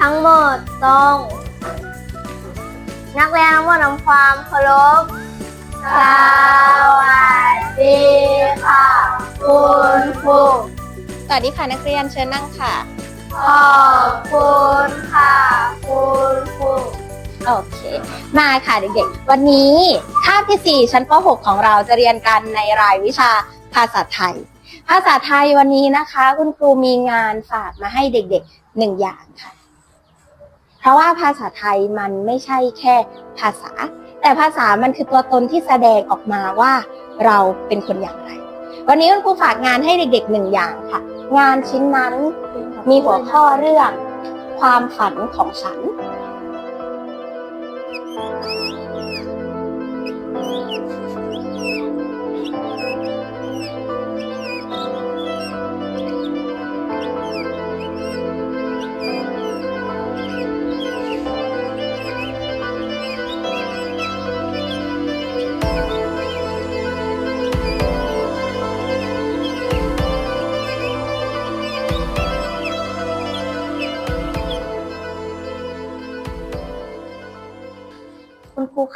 ทั้งหมดตรง นักเรียนทั้งหมดทำความเคารพสวัสดีค่ะคุณครูสวัสดีค่ะนักเรียนเชิญนั่งค่ะ ขอบคุณค่ะคุณครูโอเค มาค่ะเด็กๆ วันนี้คาบที่ 4 ชั้นป .6 ของเราจะเรียนกันในรายวิชาภาษาไทย ภาษาไทยวันนี้นะคะ คุณครูมีงานฝากมาให้เด็กๆหนึ่งอย่างค่ะ เพราะว่าภาษาไทยมันไม่ใช่แค่ภาษา แต่ภาษามันคือตัวตนที่แสดงออกมาว่าเราเป็นคนอย่างไร วันนี้คุณครูฝากงานให้เด็กๆหนึ่งอย่างค่ะ งานชิ้นนั้นมีหัวข้อเรื่องความฝันของฉัน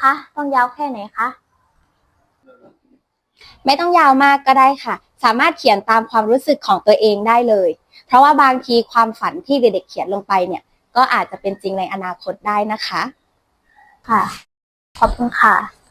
คะต้องยาวแค่ไหนคะไม่ต้องยาวมากก็ได้ค่ะ สามารถเขียนตามความรู้สึกของตัวเองได้เลย เพราะว่าบางทีความฝันที่เด็กๆเขียนลงไปเนี่ย ก็อาจจะเป็นจริงในอนาคตได้นะคะ ค่ะ ขอบคุณค่ะ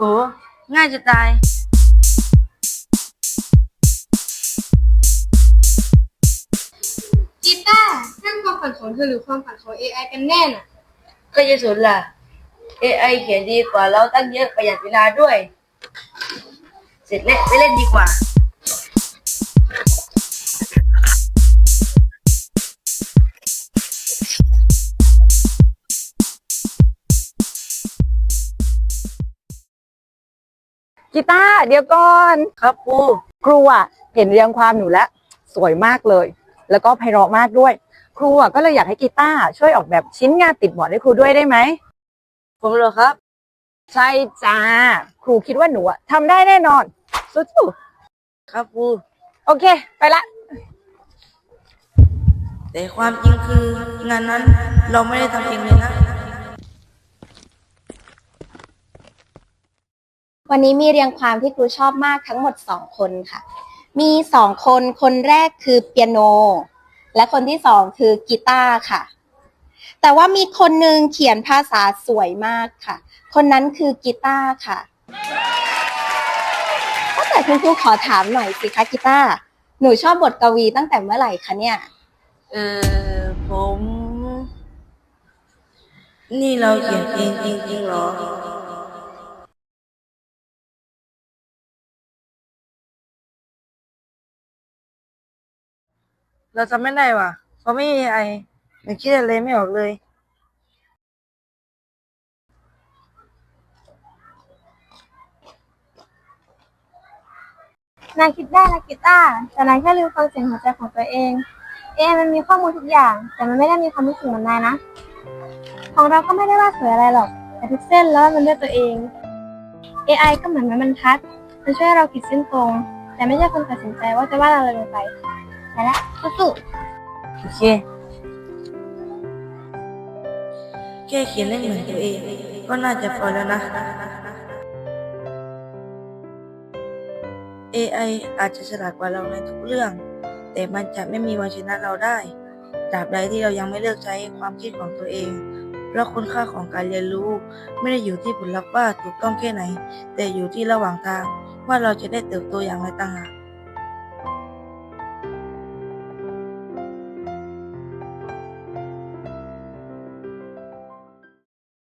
โห ง่ายจะตาย กีตาร์นั่นความฝันของเธอหรือความฝันของ AI กันแน่น่ะ ก็จะสุดล่ะ AI เขียนดีกว่าเราตั้งเยอะประหยัดเวลาด้วย เสร็จแล้วไปเล่นดีกว่า กีตาร์เดี๋ยวก่อน ครับครูครูอะเห็นเรียงความหนูแล้วสวยมากเลย แล้วก็ไพเราะมากด้วย ครูอะก็เลยอยากให้กีตาร์ช่วยออกแบบชิ้นงานติดบอร์ดให้ครูด้วยได้ไหมผมเหรอครับ ใช่จ้าครูคิดว่าหนูอะทำได้แน่นอนสู้ครับครูๆโอเค ไปละ แต่ความจริงคืองานนั้นเราไม่ได้ทำเองเลยนะ วันนี้มีเรียงความที่ครูชอบมากทั้งหมด 2 คนค่ะ มี 2 คน คนแรกคือเปียโน และคนที่ 2 คือกีตาร์ค่ะ แต่ว่ามีคนหนึ่งเขียนภาษาสวยมากค่ะ คนนั้นคือกีตาร์ค่ะก็แต่คุณครูขอถามหน่อยสิคะกีตาร์หนูชอบบทกวีตั้งแต่เมื่อไหร่คะเนี่ย เออผม นี่เราเขียนเองจริงๆหรอ เราจำไม่ได้ว่ะเพราะไม่มีไอมันคิดอะไรไม่ออกเลย นายคิดได้นะกีตาร์แต่นายแค่ลืมฟังเสียงหัวใจของตัวเอง เอมันมีข้อมูลทุกอย่าง แต่มันไม่ได้มีความรู้สึกเหมือนนายนะ ของเราก็ไม่ได้ว่าสวยอะไรหรอก แต่ทุกเส้นแล้วมันด้วยตัวเอง AI ก็เหมือนไม้บรรทัด มันช่วยให้เราขีดเส้นตรง แต่ไม่ใช่คนตัดสินใจว่าจะวาดอะไรลงไป ไปละสู้โอเค แค่เขียนได้เหมือนตัวเอง ก็น่าจะพอแล้วนะ AI อาจจะฉลาดกว่าเราในทุกเรื่อง แต่มันจะไม่มีวันชนะเราได้ตราบใดที่เรายังไม่เลือกใช้ความคิดของตัวเอง เพราะคุณค่าของการเรียนรู้ ไม่ได้อยู่ที่ผลลัพธ์ว่าถูกต้องแค่ไหน แต่อยู่ที่ระหว่างทางว่าเราจะได้เติบโตอย่างไรต่างหาก